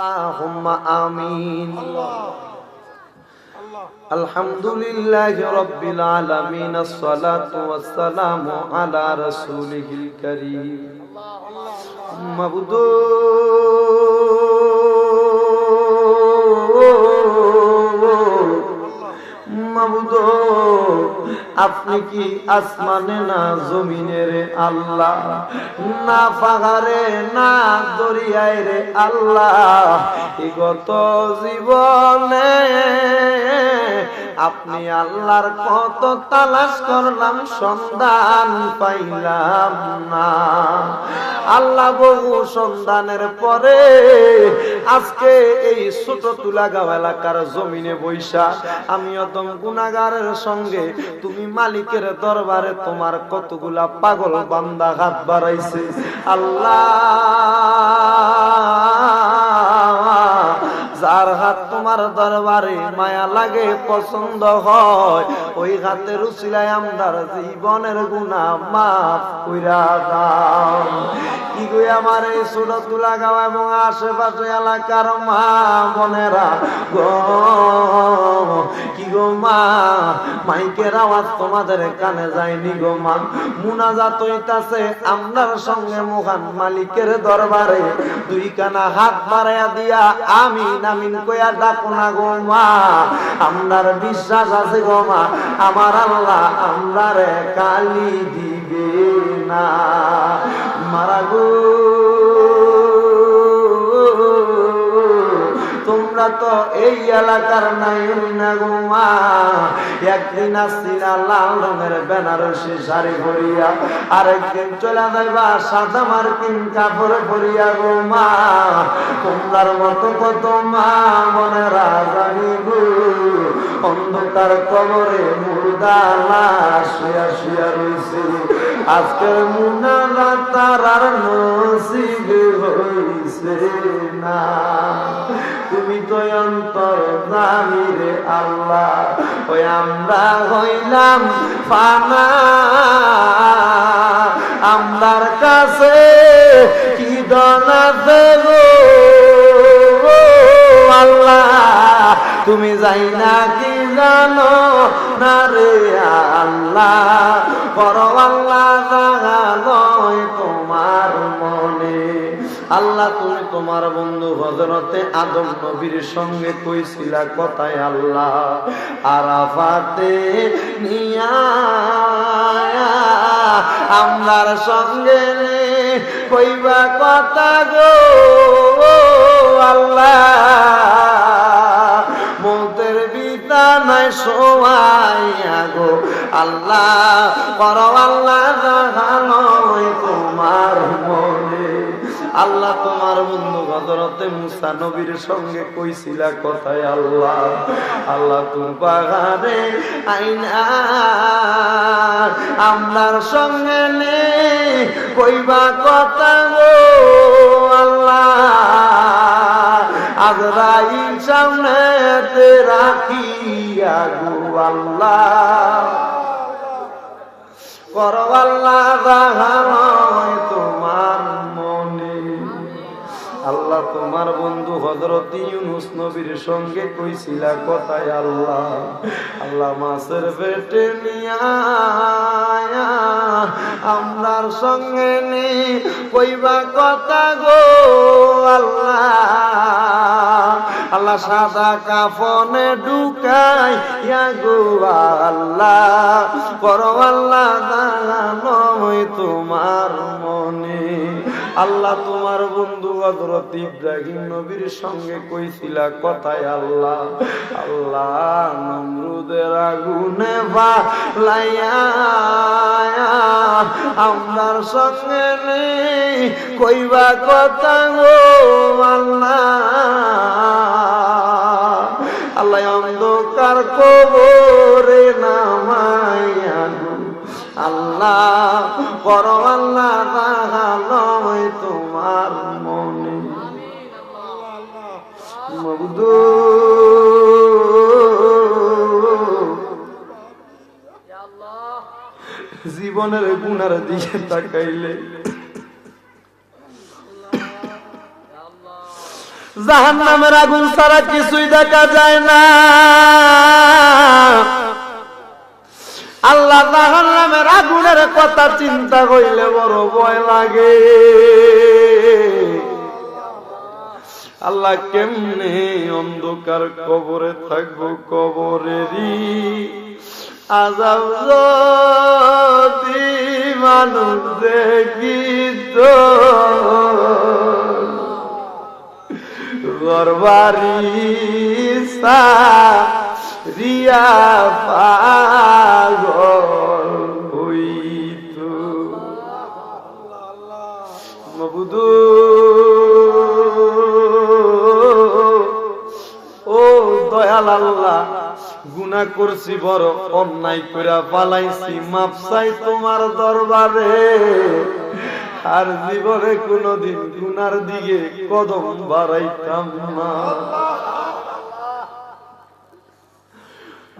اللهم آمين. الحمد لله رب العالمين الصلاة والسلام على رسوله الكريم مبدو আপনি কি আসমানে না জমিনের আল্লাহ? না পাহাড়ে না দরিয়ায় রে আল্লাহ। গত জীবনে আপনি আল্লাহর কত তালাশ করলাম, সন্ধান পাইলাম না। আল্লাহ বহু সন্ধানের পরে আজকে এই ছোট তুলাগাঁও এলাকার জমিনে বৈশা, আমি অতম গুনাগারের সঙ্গে তুমি মালিকের দরবারে তোমার কতগুলা পাগল বান্দা হাত বাড়াইছে। আল্লাহ যার হাত তোমার দরবারে মায়া লাগে, পছন্দ হয়, ওই হাতে রুচিলায় আমদার জীবনের গুণা মাফ কইরা কি কই আমার এই ছোট তুলা গাঁও এবং আশেপাশে এলাকার মা বোনেরা গো? মা, মাইকের আওয়াজ তোমাদের কানে যায়নি গো মা। মুনাজাত আমরার সঙ্গে মহান মালিকের দরবারে। দুই কানা হাত বাড়াইয়া দিয়া আমি নামিন কইয়া ডাকো না গো মা। আপনার বিশ্বাস আছে গো মা, আমার আল্লাহ আমরারে কালি দিবে না। মারা গো তোমরা তো এই এলাকার নাই না গো মা। একদিন আসছিলা লাল রঙের বেনারসি শাড়ি পরিয়া, আরেকদিন চলে যাইবা সাদা মার্কিন কাপড় পরিয়া গো মা। তোমরার মতো কত মা, মনে রাজানি গো। অন্ধকার কবরে মুর্দা লাশ শুয়া শুয়া রইছে। আজকের মুনারা তার আর নসিব হইছে না। তুমি তো অন্তর জানি রে আল্লাহ। ওই আমরা হইলাম ফানা। আমরার কাছে কি দনা দেব? আল্লাহ, তুমি যাই না কি জানো না রে আল্লাহ? করো আল্লাহ জাগালয় তোমার মনে। আল্লাহ, তুমি তোমার বন্ধু হজরতে আদম নবীর সঙ্গে কইছিলা কথায় আল্লাহ, আরাফাতে নিয়া আমরার সঙ্গে কইবা কথা গো আল্লাহ। শোয়াইয়া গো, আল্লাহ পর আল্লাহ তোমার মনে। আল্লাহ, তোমার বন্ধু হজরতে মুসা নবীর সঙ্গে কইছিলা কথায় আল্লাহ আল্লাহ তুমি বাগানে আইনা, আমরার সঙ্গে নে, কইবা কথা গো, আল্লাহ। আজরাইল সামনে তে রাখিয়া আল্লাহ। করো আল্লাহ তোমার বন্ধু হজরত ইউনুস নবীর সঙ্গে কইছিলা কথায় আল্লাহ আল্লাহ মাছের পেটে নিয়া সঙ্গে নে, কইবা কথা গো আল্লাহ। আল্লাহ সাদা কাফনে ঢুকাই গো আল্লাহ, করো আল্লাহ দানই তোমার মনে। আল্লাহ তোমার বন্ধু হযরত ইব্রাহিম নবীর সঙ্গে কইছিলা কথায় আল্লাহ আল্লাহ নমরুদের আগুনে বা লাইয়া আমরার সঙ্গে নেই, কইবা কথা গো আল্লাহ। আল্লাহ অন্ধকার কবরে নামাইয়া আল্লাহ বড় আল্লাহ তোমার মনে। মবদু জীবনের গুনার দিকে তাকাইলে। জাহান নামের আগুন ছাড়া কিছুই দেখা যায় না। আল্লাহ জাহান নামের আগুনের কথা চিন্তা কইলে বড় ভয় লাগে। আল্লাহ কেমনে অন্ধকার কবরে থাকব কবরেরই আজাব মানুষ দেখিত গরবারি রিয়া পাগল হইত মবুদু। ও দয়াল আল্লাহ, গুনাহ করছি বড় অন্যায় কইরা পালাইছি, মাপ চাই তোমার দরবারে। আর জীবনে কোনদিন গুনার দিকে কদম বাড়াইতাম না।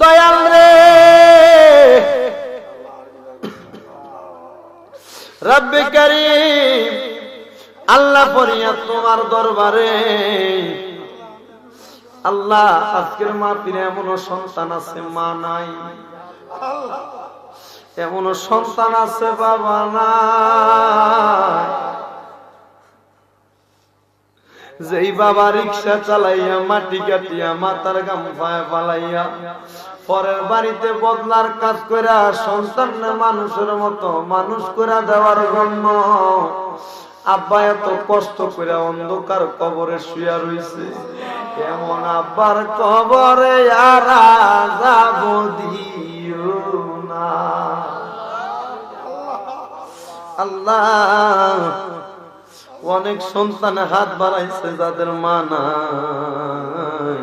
দয়াল রে। রব্বে করিম, আল্লাহ পরিয়া তোমার দরবারে। আল্লাহ, আজকের মা পীরে এমন সন্তান আছে, মা নাই। এমন সন্তান আছে, বাবা নাই। যেই বাবা রিক্সা চালাইয়া, মাটি কাটিয়া, মাথার গাম পায়ে পালাইয়া পরের বাড়িতে বদলার কাজ কইরা সন্তান মানুষের মতো মানুষ করে দেওয়ার জন্য। আব্বা এত কষ্ট করে অন্ধকার কবরে শুয়া রইছে। এমন আব্বার কবরে আর আল্লাহ। অনেক সন্তান হাত বাড়াইছে যাদের মা নাই।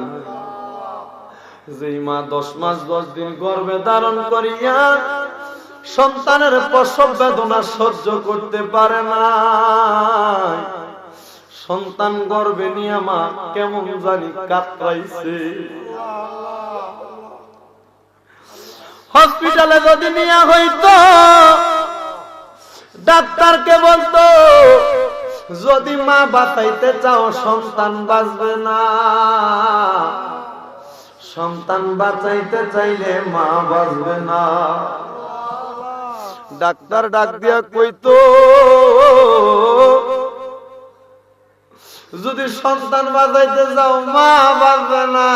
যেই মা দশ মাস, দশ দিন গর্বে ধারণ করিয়া সন্তানের প্রসব বেদনা সহ্য করতে পারে না সন্তান গর্ভে নিয়ে মা কেমন জানি কাতরাইছে। হসপিটালে যদি নিয়ে হইতো, ডাক্তারকে বলতো যদি মা বাঁচাইতে চাও, সন্তান বাঁচবে না। সন্তান বাঁচাইতে চাইলে মা বাঁচবে না। ডাক্তার ডাক দিয়া কইতো, যদি সন্তান বাঁচাইতে যাও মা বাঁচবে না।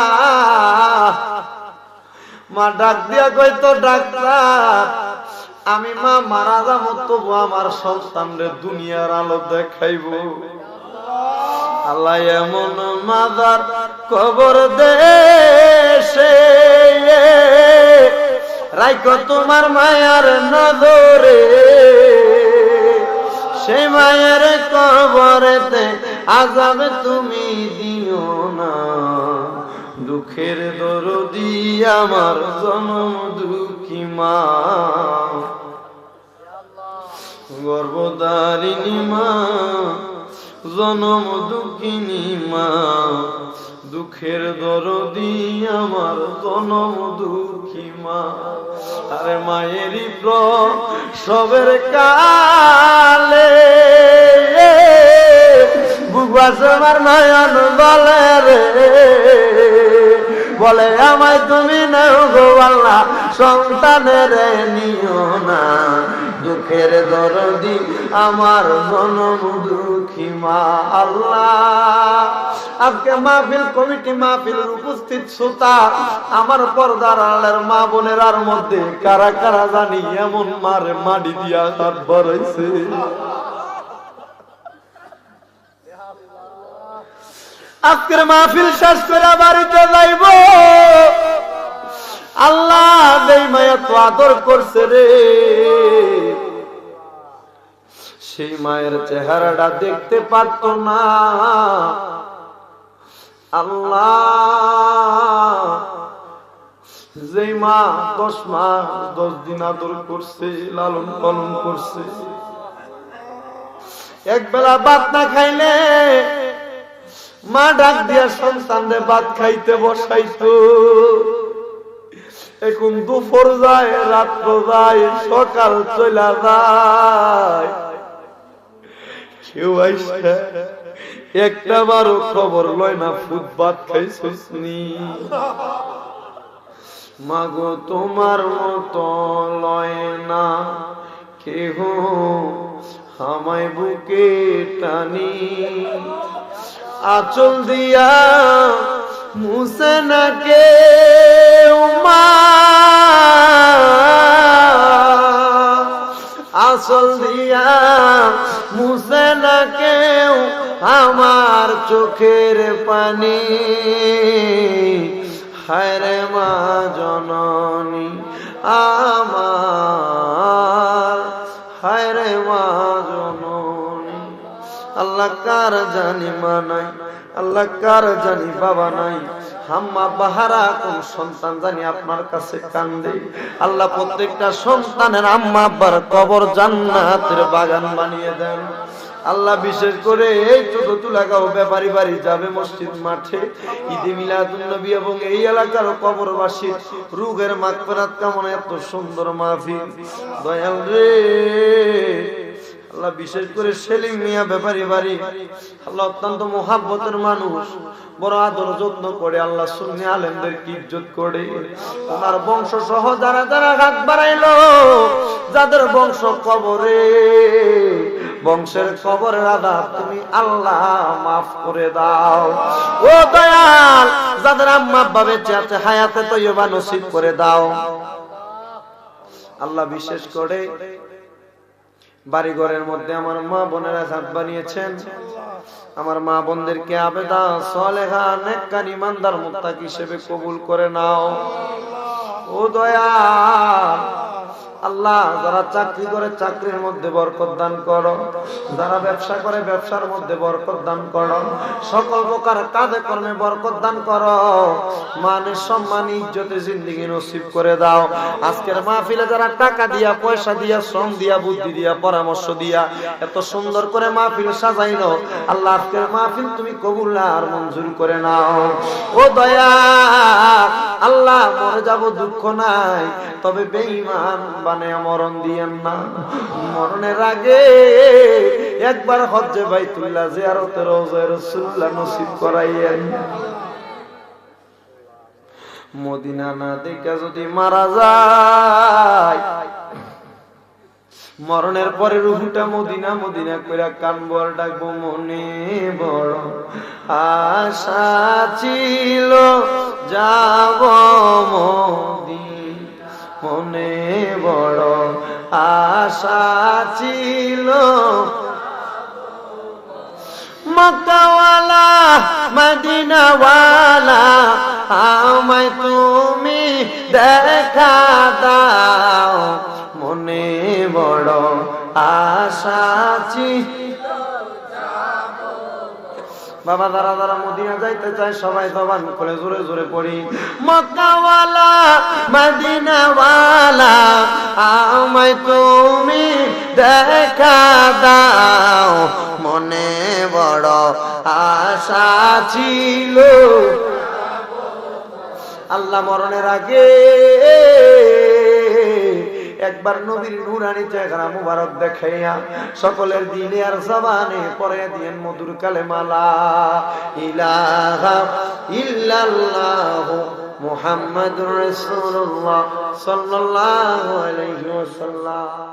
মা ডাক দিয়া কইতো, ডাক্তার আমি মা মারা যাব, তবু আমার সন্তানরে দুনিয়ার আলো দেখাইব। আল্লাহ এমন মাদার কবর দেশে। রাইকো তোমার মায়ার নজরে। সেই মায়ের কবরেতে আজাবে তুমি দিও না। দুঃখের দরদি আমার জনম দুঃখী মা? গর্বদারিণী মা, জনম দুঃখিনী মা, দুঃখের দরদি আমার জনম দুঃখী মা। আরে মায়েরই সবের কালে বুবাস আমার নয়ন বলে রে। বলে আমায় তুমি নেও গো সন্তানের নিও না। দুঃখের দরদি আমার জনম দুঃখী মা আল্লাহ। আজকে মাহফিল, কমিটি মাহফিল উপস্থিত শ্রোতা, আমার পর্দার আলের মা বোনের আর মধ্যে কারা কারা জানি এমন মারে মাটি দিয়া হাত ভরাইছে আজকের মাহফিল শেষ করে বাড়িতে যাইব। আল্লাহ মায়া তো আদর করছে রে। সেই মায়ের চেহারাটা দেখতে পারত না। আল্লাহ যেই মা দশ মাস, দশ দিন আদর করছে, লালন পালন করছে। এক বেলা ভাত না খাইলে মা ডাক দিয়া সন্তানরে ভাত খাইতে বসাইতো। এখন দুপুর যায় রাত্র যায়, সকাল চলা যায়। একটা বারো খবর লয় না ফুটপাত খাইছিস নি। মাগো তোমার মতো লয় না, কেহ আমায় বুকে টানি। আচল দিয়া মুসে না কে আসল দিয়া মুসে না কেউ আমার চোখের পানি। হায়রে মা জননী আমার। হায়রে মা জননী। আল্লাহ কার জানি মা নাই আল্লাহ কার জানি বাবা নাই? হাম্মা বাহারা কোন সন্তান জানি আপনার কাছে কান্দে। আল্লাহ প্রত্যেকটা সন্তানের আম্মা আব্বার কবর জান্নাতের বাগান বানিয়ে দেন। আল্লাহ বিশেষ করে এই ছোট তুলাগাঁও ব্যাপারী বাড়ি যাবে মসজিদ মাঠে। ঈদে মিলাদুন নবী এবং এই এলাকার কবরবাসী রুগের মাগফিরাত কামনা এত সুন্দর মাহফিল। দয়াল রে। আল্লাহ বিশেষ করে সেলিম মিয়া ব্যাপারী বাড়ি। আল্লাহ অত্যন্ত মহাব্বতের মানুষ, বড় আদর যত্ন করে আল্লাহ সুন্নি আলেমদের কি ইজ্জত করে। ওনার বংশ সহ যারা যারা হাত বাড়াইলো, যাদের বংশ কবরে, বংশের কবরের আদাব তুমি আল্লাহ মাফ করে দাও। ও দয়াল, যাদের আম্মা বেঁচে আছে, হায়াতে তৈবা নসিব করে দাও। আল্লাহ বিশেষ করে বাড়িঘরের মধ্যে আমার মা বোনেরা সাত বানিয়েছেন। আমার মা বোনদেরকে আবেদা, সলেহা ইমানদার মুক্তাক হিসেবে কবুল করে নাও। ও দয়া আল্লাহ, যারা চাকরি করে চাকরির মধ্যে বরকত দান করো। যারা ব্যবসা করে ব্যবসার মধ্যে বরকত দান করো। সকল প্রকার কাজে কর্মে বরকত দান করো। মানের সম্মান, ইজ্জতে জিন্দিগি নসিব করে দাও। আজকের মাহফিলে যারা টাকা দিয়া, পয়সা দিয়া, শ্রম দিয়া, বুদ্ধি দিয়া, পরামর্শ দিয়া এত সুন্দর করে মাহফিল সাজাইলো, আল্লাহ আজকের মাহফিল তুমি কবুল আর মঞ্জুর করে নাও। ও দয়া, আল্লাহ মরে যাব দুঃখ নাই, তবে বেঈমান বানে মরণ দিয়েন না। মরণের আগে একবার হজ্জে বাইতুল্লাহ জিয়ারতে রওজা রাসূলুল্লাহ নসিব করাইয়েন। মদিনা না দেখে যদি মারা যায়, মরণের পরে রুহুটা মদিনা মদিনা কইরা কানবর ডাকবো, মনে বড় আশা ছিল, যাব মদিন মনে বড় আশা ছিল। মক্কাওয়ালা মদিনাওয়ালা আমায় তুমি দেখা দাও। মনে বড় আশা ছিল। বাবা দাঁড়া দাঁড়া মদিনা যাইতে চায়, সবাই জবান করে জোরে জোরে পড়ি। মক্কাওয়ালা, মদিনাওয়ালা, আমায় তুমি দেখা দাও। মনে বড় আশা ছিল। আল্লাহ মরণের আগে একবার নবীর নুরানি চেহারা মুবারক দেখাইয়া সকলের দিনে আর জবানে পরে দিয়েন মধুর কালেমালা। ইলাহা ইল্লাল্লাহ মুহাম্মাদুর রাসূলুল্লাহ সাল্লাল্লাহু আলাইহি ওয়াসাল্লাম।